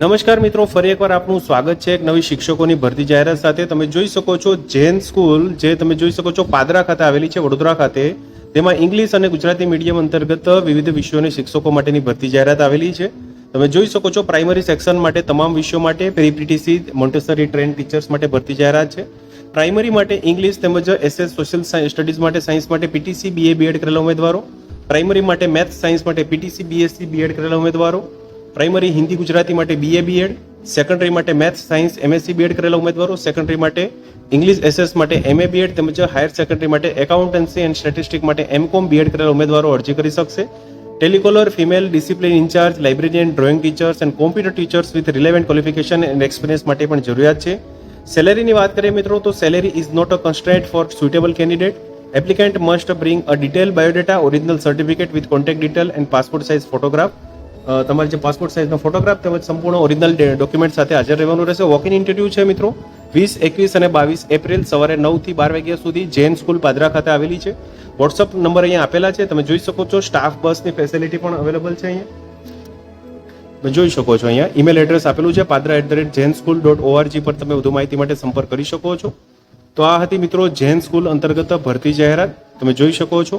નમસ્કાર મિત્રો, ફરી એકવાર આપનું સ્વાગત છે એક નવી શિક્ષકોની ભરતી જાહેરાત સાથે. તમે જોઈ શકો છો જૈન સ્કૂલ, જે તમે જોઈ શકો છો પાદરા ખાતે આવેલી છે, વડોદરા ખાતે. તેમાં ઇંગ્લિશ અને ગુજરાતી મીડિયમ અંતર્ગત વિવિધ વિષયોની શિક્ષકો માટેની ભરતી જાહેરાત આવેલી છે. તમે જોઈ શકો છો પ્રાઇમરી સેક્શન માટે તમામ વિષયો માટે પ્રીપીટીસી મોન્ટેસરી ટ્રેન ટીચર્સ માટે ભરતી જાહેરાત છે. પ્રાઇમરી માટે ઇંગ્લિશ તેમજ એસએસ સોશિયલ સ્ટડીઝ માટે સાયન્સ માટે પીટીસી, બીએ, બીએડ કરેલા ઉમેદવારો. પ્રાઇમરી માટે મેથ્સ સાયન્સ માટે પીટીસી, બીએસસી, બીએડ કરેલા ઉમેદવારો. પ્રાઇમરી હિન્દી ગુજરાતી માટે બીએ બીએડ સેકન્ડરી માટે મેથ્સ સાયન્સ એમએસસી બીએડ કરેલા ઉમેદવારો સેકન્ડરી માટે ઇંગ્લિશ એસએસ માટે એમએ બીએડ તેમજ હાયર સેકન્ડરી માટે એકાઉન્ટન્સી એન્ડ સ્ટેટિસ્ટિક માટે એમકોમ બીએડ કરેલા ઉમેદવારો અરજી કરી શકશે. Telecaller female discipline incharge librarian drawing teachers and computer teachers with relevant qualification and experience માટે પણ જરૂરિયાત છે. સેલેરીની વાત કરીએ મિત્રો, તો salary is not a constraint for suitable candidate applicant must bring a detail biodata original certificate with contact detail and passport size photograph તમારે જે પાસપોર્ટ સાઇઝનો ફોટોગ્રાફ તેમજ સંપૂર્ણ ઓરિજિનલ ડોક્યુમેન્ટ સાથે હાજર રહેવાનું રહેશે. વોક ઇન ઇન્ટરવ્યૂ છે, મિત્રો. વીસ, એકવીસ અને બાવીસ એપ્રિલ સવારે નવથી બાર વાગ્યા સુધી જૈન સ્કૂલ પાદરા ખાતે આવેલી છે. વોટ્સઅપ નંબર અહીંયા આપેલા છે. તમે જોઈ શકો છો સ્ટાફ બસની ફેસિલિટી પણ અવેલેબલ છે અહીંયા. જોઈ શકો છો અહીંયા. ઈમેલ એડ્રેસ આપેલું છે, Padra at the rate Jain school dot O R G પર તમે વધુ માહિતી માટે સંપર્ક કરી શકો છો. તો આ હતી, મિત્રો, જૈન સ્કૂલ અંતર્ગત ભરતી જાહેરાત. તમે જોઈ શકો છો.